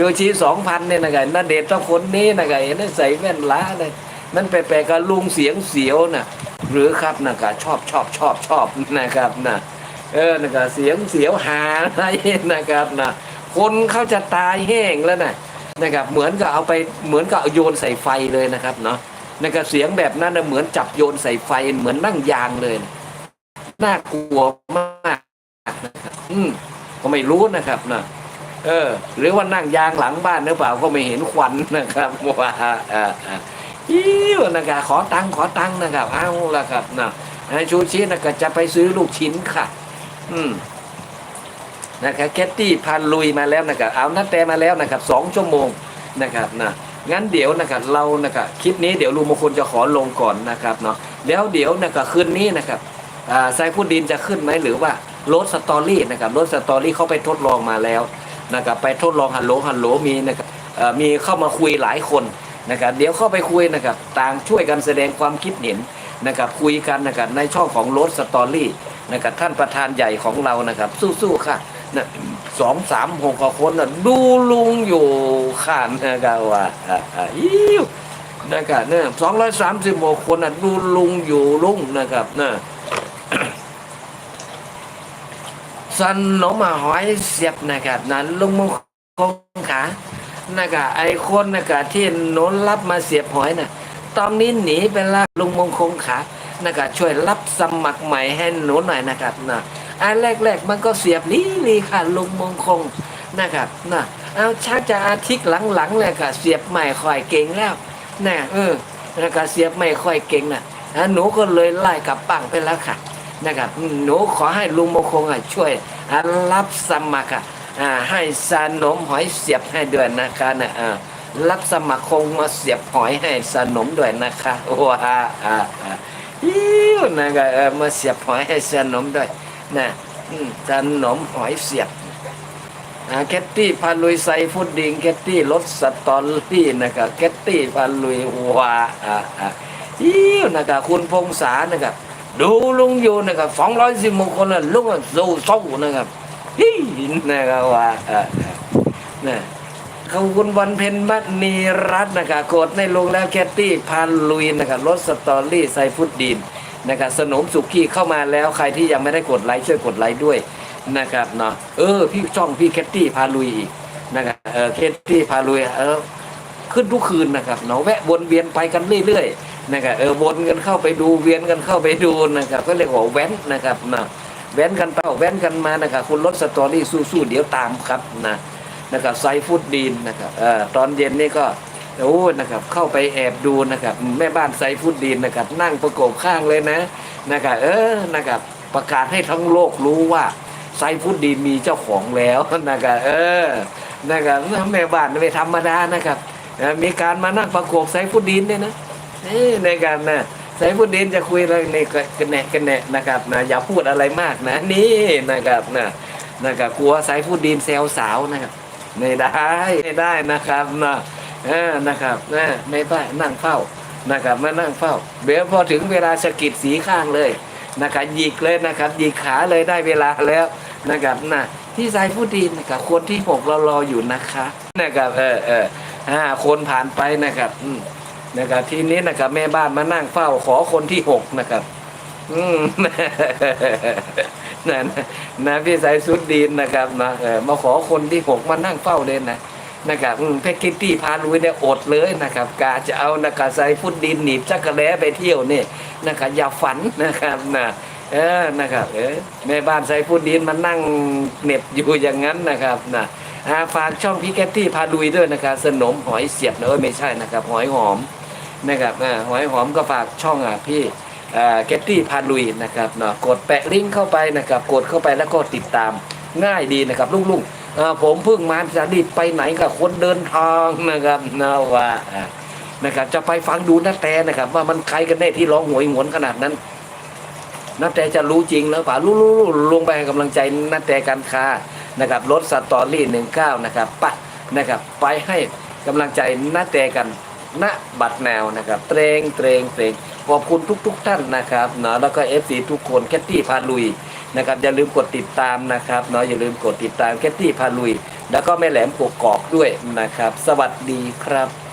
ชูชีสองพันเนี่ยนะไงนาเดชต้องคนนี้นะไงนั่นใส่แว่นล้าเลยนั่นแปลกๆกับลุงเสียงเสียวน่ะ หรือครับนะกะชอบชอบชอบชอบนะครับนะเออนะกะเสียงเสียวหาอะไรนะครับนะคนเขาจะตายแห้งแล้วนะนะครับเหมือนกับเอาไปเหมือนกับเอาโยนใส่ไฟเลยนะครับเนาะนะครับเสียงแบบนั้นนะเหมือนจับโยนใส่ไฟเหมือนนั่งยางเลยนะน่ากลัวมากนะครับอืมก็ไม่รู้นะครับนะ เออ หรือว่านั่งยางหลังบ้านหรือเปล่าก็ไม่เห็นควันนะครับว่าอ่าอิวนะครับขอตังค์ขอตังค์นะครับเอาละครับนะให้ชูชีนะก็จะไปซื้อลูกชิ้นค่ะ อืมนะครับแคตตี้พันลุยมาแล้วนะครับเอานัดแต่มาแล้วนะครับสองชั่วโมงนะครับนะงั้นเดี๋ยวนะครับเรานะครับคลิปนี้เดี๋ยวลุงมงคลจะขอลงก่อนนะครับเนาะแล้วเดี๋ยวนะครับคืนนี้นะครับอ่าไซพูดดินจะขึ้นไหมหรือว่าโรสสตอรี่นะครับโรสสตอรี่เขาไปทดลองมาแล้ว นะครับไปทดลองฮัลโหลฮัลโหลมีนะครับมีเข้ามาคุยหลายคนนะครับเดี๋ยวเข้าไปคุยนะครับต่างช่วยกันแสดงความคิดเห็นนะครับคุยกันนะครับในช่องของโรสสตอรี่นะครับท่านประธานใหญ่ของเรานะครับสู้ๆค่ะนะสองสามหกคนนะดูลุงอยู่ข้านนะครับว่าอ่าอ่าอิ้วนะครับเนี่ยสองร้อยสามสิบหกคนนะดูลุงอยู่ลุงนะครับนะ สันหนมหอยเสียบนะครับนั้นลุงมงคลขานะครับไอคนนะครับที่นุนรับมาเสียบหอยน่ะตอนนี้หนีไปละลุงมงคลขานะครับช่วยรับสมัครใหม่ให้หนูหน่อยนะครับนะอันแรก ๆ มันก็เสียบลีลีค่ะลุงมงคลนะครับนะเอาชักจะอาทิตย์หลังๆเลยค่ะเสียบใหม่ค่อยเก่งแล้วนะเออนะครับเสียบใหม่ค่อยเก่งนะ่ะหนูก็เลยไล่กลับปังไปแล้วค่ะ นะครับหนูขอให้ลุงมงคลอะช่วยรับสมัครให้สานมหอยเสียบให้ด้วยนะคะนะรับสมัครคงมาเสียบหอยให้สนมด้วยนะคะว้าอ่าอ่ายิ้วนะครับเออมาเสียบหอยให้สนมด้วยนะสนมหอยเสียบอ่าแคตตี้พาลุยใส่ฟุตดิงแคตตี้รถสตอรี่นะครับแคตตี้พาลุยว้าอ่าอ่ายิ้วนะครับคุณพงษานะครับ ดูลุงอยู่นะครับสองร้อยสิบมงคนนะลุงอะสู้สู้นะครับฮินะครับว่าเออเออนะขอบคุณวันเพ็ญมัดนีรัตน์นะครับกดในลงแล้วแคตตี้พานลุยนะครับรถสตอรี่ไซฟุตดีนนะครับสนมสุกี้เข้ามาแล้วใครที่ยังไม่ได้กดไลค์ช่วยกดไลค์ด้วยนะครับเนาะเออพี่ช่องพี่แคตตี้พาลุยอีกนะครับเออแคตตี้พาลุยเออขึ้นทุกคืนนะครับเนาะแวะวนเวียนไปกันเรื่อยๆ นะครับเออวนกันเข้าไปดูเวียนกันเข้าไปดูนะครับก็เรียกว่าแว้นนะครับนะแว้นกันเป้าแว้นกันมานะครับคุณรถสตอรี่สู้ๆเดี๋ยวตามครับนะนะครับไซฟุตดีนนะครับเอ่อตอนเย็นนี่ก็โอ้นะครับเข้าไปแอบดูนะครับแม่บ้านไซฟุตดีนนะครับนั่งประกบข้างเลยนะนะครับเออนะครับประกาศให้ทั้งโลกรู้ว่าไซฟุตดีนมีเจ้าของแล้วนะครับเออนะครับแม่บ้านไม่ธรรมดานะครับมีการมานั่งประกบไซฟุดดินเนี่ยนะ นี่ในการนะไซฟุดดินจะคุยอะไรในกันแหนกันแหนนะครับนะอย่าพูดอะไรมากนะ นี่นะครับนะนะครับกลัวไซฟุดดินแซวสาวนะครับไม่ได้ไม่ได้นะครับนะเออนะครับนะไม่ได้นั่งเฝ้านะครับมานั่งเฝ้าเดี๋ยวพอถึงเวลาสกิดสีข้างเลยนะครับหยิกเลยนะครับหยิกขาเลยได้เวลาแล้วนะครับนะที่ไซฟุดดินนะครับคนที่หกเรารออยู่นะคะนะครับเออเออห้าคนผ่านไปนะครับอืม นะครับทีนี้นะครับแม่บ้านมานั่งเฝ้าขอคนที่หกนะครับ อืมนะนะนะพี่สายสุดดีนนะครับนะเออมาขอคนที่หกมานั่งเฝ้าเลยนะนะครับอืมแพ็กกิตตี้พาลุยเนี่ยอดเลยนะครับกาจะเอานะครับใส่ฟุตดินหนีบจักรแล้ไปเที่ยวเนี่ยนะครับอย่าฝันนะครับนะเออนะครับเออแม่บ้านใส่ฟุตดินมานั่งเหน็บอยู่อย่างนั้นนะครับนะฝากช่องพี่แคทตี้พาลุยด้วยนะครับสนมหอยเสียบเนอะไม่ใช่นะครับ หอยหอม นะครับหอยหอมก็ฝากช่องอะพี่แคทตี้พาลุยนะครับเนาะกดแปะลิงก์เข้าไปนะครับกดเข้าไปแล้วก็ติดตามง่ายดีนะครับลุงๆผมเพิ่งมาจะรีบไปไหนกับคนเดินทางนะครับนะว่านะครับจะไปฟังดูนาแต่นะครับ ว่ามันใครกันแน่ที่ร้องหวยหวนขนาดนั้นนับแต่จะรู้จริงแล้วป่ารู้รู้รู้ลงไปให้กำลังใจนับแต่การค้านะครับรถสตอรี่หนึ่งเก้านะครับปะนะครับไปให้กำลังใจนับแต่กัน ณบัตรแนวนะครับเตรงเตรงเตรงขอบคุณทุกๆท่านนะครับเนาะแล้วก็เอฟซีทุกคนแคตตี้พาลุยนะครับอย่าลืมกดติดตามนะครับเนาะอย่าลืมกดติดตามแคตตี้พาลุย แล้วก็แม่แหลมกกอกด้วยนะครับ สวัสดีครับ